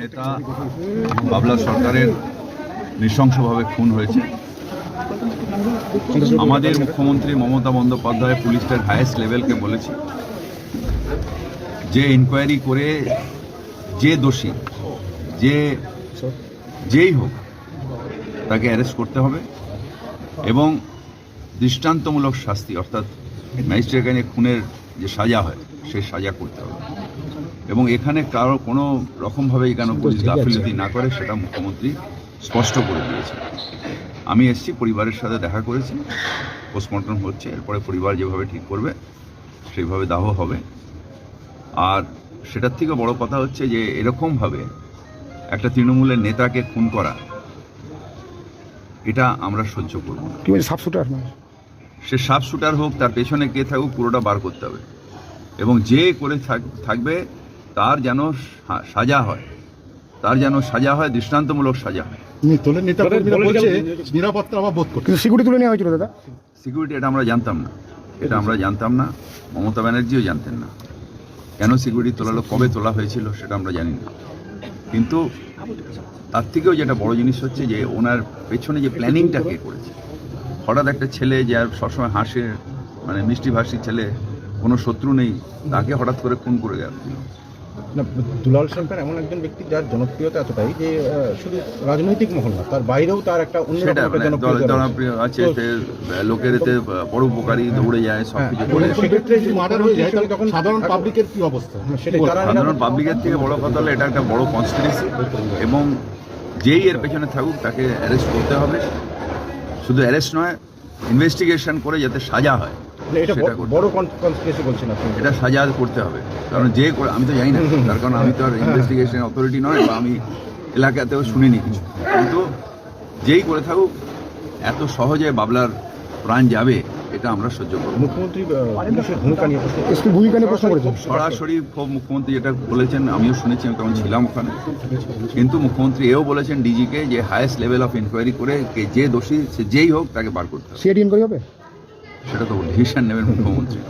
নেতা বাবলা সরকারের নৃশংসভাবে খুন হয়েছে। আমাদের মুখ্যমন্ত্রী মমতা বন্দ্যোপাধ্যায় পুলিশের হায়েস্ট লেভেলকে বলেছে। যে ইনকোয়ারি করে যে দোষী, যে যেই হোক, তাকে অ্যারেস্ট করতে হবে এবং দৃষ্টান্তমূলক শাস্তি, অর্থাৎ ম্যাজিস্ট্রেট খুনের যে সাজা হয়, সেই সাজা করতে হবে। এবং এখানে কারও কোনো রকমভাবে কেন পুলিশ গাফিলতি না করে সেটা মুখ্যমন্ত্রী স্পষ্ট করে দিয়েছে আমি এসছি পরিবারের সাথে দেখা করেছি পোস্টমর্টম হচ্ছে এরপরে পরিবার যেভাবে ঠিক করবে সেইভাবে দাহ হবে। আর সেটার থেকে বড় কথা হচ্ছে যে এরকমভাবে একটা তৃণমূলের নেতাকে খুন করা এটা আমরা সহ্য করব শুটার সে সাপ শুটার হোক তার পেছনে কে থাকুক পুরোটা বার করতে হবে। এবং যে করে থাক- থাকবে তার যেন সা- সাজা হয়। তার যেন সাজা হয় দৃষ্টান্তমূলক সাজা হয়। নেতা বলছে নিরাপত্তা বোধ করছে। সিকিউরিটি তুলে নেওয়া হয়েছিল দাদা। সিকিউরিটি এটা আমরা জানতাম না। এটা আমরা জানতাম না। মমতা ব্যানার্জিও জানতেন না। কেন সিকিউরিটি তোলালো কবে তোলা হয়েছিল সেটা আমরা জানি না। কিন্তু তার থেকেও যেটা বড় জিনিস হচ্ছে যে ওনার পেছনে যে প্ল্যানিংটা কে করেছে। হঠাৎ একটা ছেলে যে আর সবসময় হাসে মানে মিষ্টি ভাষী ছেলে কোনো শত্রু নেই তাকে হঠাৎ করে খুন করে গেল না দুলাল সরকার এমন একজন ব্যক্তি যার জনপ্রিয়তা এতটাই যে শুধু রাজনৈতিক মহল না তার বাইরেও তার একটা অন্যরকম মানে। জনপ্রিয় আছে লোকের এতে পরোপকারী দৌড়ে যায় সব হ্যাঁ, কিছু এবং করে। সেক্ষেত্রে যদি মার্ডার হয়ে যায় তাহলে তখন সাধারণ পাবলিকের কি অবস্থা? সেটাই তারা সাধারণ পাবলিকের থেকে বড় কথা হলো এটা একটা বড় কনস্পিরেসি এবং যেই এর পেছনে থাকুক তাকে অ্যারেস্ট করতে হবে। শুধু অ্যারেস্ট নয় ইনভেস্টিগেশন করে যাতে সাজা হয়। এটা সেটা করতে বড় কনস্পিরেসি বলছেন আপনি। এটা সাজা করতে হবে। কারণ যে আমি তো জানি না। তার কারণ আমি তো আর ইনভেস্টিগেশন অথরিটি নয় বা আমি এলাকাতেও শুনিনি কিছু। কিন্তু যেই করে থাকুক এত সহজে বাবলার প্রাণ যাবে এটা আমরা সহ্য করব মুখ্যমন্ত্রী ভূমিকা নিয়ে প্রশ্ন করেছেন। সরাসরি খুব মুখ্যমন্ত্রী যেটা বলেছেন আমিও শুনেছি আমি তখন ছিলাম ওখানে। কিন্তু মুখ্যমন্ত্রী এও বলেছেন ডিজিকে যে হায়েস্ট লেভেল অফ ইনকোয়ারি করে কে যে দোষী সে যেই হোক তাকে বার করতে সিআইডি ইনকোয়ারি হবে? সেটা তো ডিসিশন নেবেন মুখ্যমন্ত্রী।